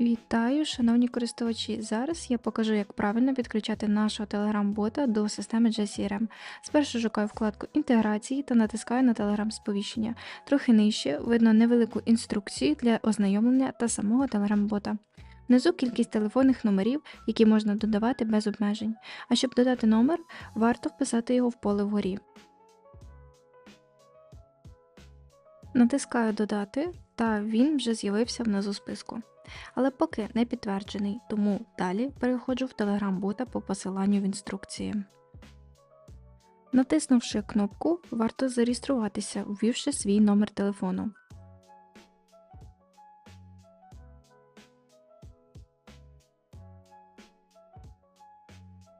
Вітаю, шановні користувачі! Зараз я покажу, як правильно підключати нашого Telegram-бота до системи JCRM. Спершу шукаю вкладку інтеграції та натискаю на Telegram сповіщення. Трохи нижче видно невелику інструкцію для ознайомлення та самого Telegram-бота. Внизу кількість телефонних номерів, які можна додавати без обмежень. А щоб додати номер, варто вписати його в поле вгорі. Натискаю Додати, та він вже з'явився внизу списку. Але поки не підтверджений, тому далі переходжу в Telegram-бота по посиланню в інструкції. Натиснувши кнопку, варто зареєструватися, ввівши свій номер телефону.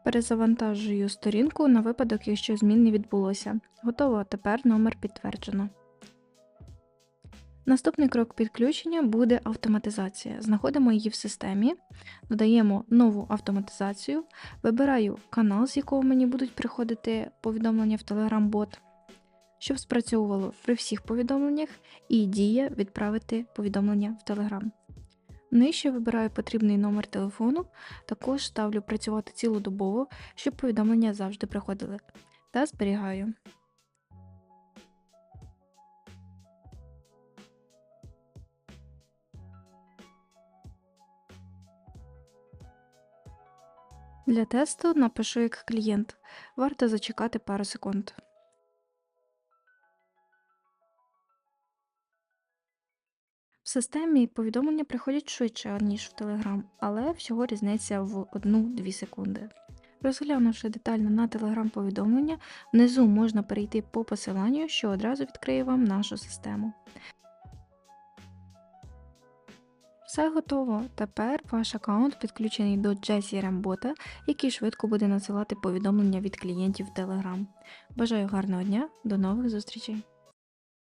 Перезавантажую сторінку на випадок, якщо змін не відбулося. Готово, тепер номер підтверджено. Наступний крок підключення буде автоматизація. Знаходимо її в системі, додаємо нову автоматизацію, вибираю канал, з якого мені будуть приходити повідомлення в Telegram-бот, щоб спрацьовувало при всіх повідомленнях, і дія відправити повідомлення в Telegram. Нижче вибираю потрібний номер телефону, також ставлю працювати цілодобово, щоб повідомлення завжди приходили, та зберігаю. Для тесту напишу як клієнт. Варто зачекати пару секунд. В системі повідомлення приходять швидше, ніж в Telegram, але всього різниця в 1-2 секунди. Розглянувши детально на Telegram повідомлення, внизу можна перейти по посиланню, що одразу відкриє вам нашу систему. Все готово. Тепер ваш аккаунт підключений до JCRM бота, який швидко буде надсилати повідомлення від клієнтів в Telegram. Бажаю гарного дня, до нових зустрічей!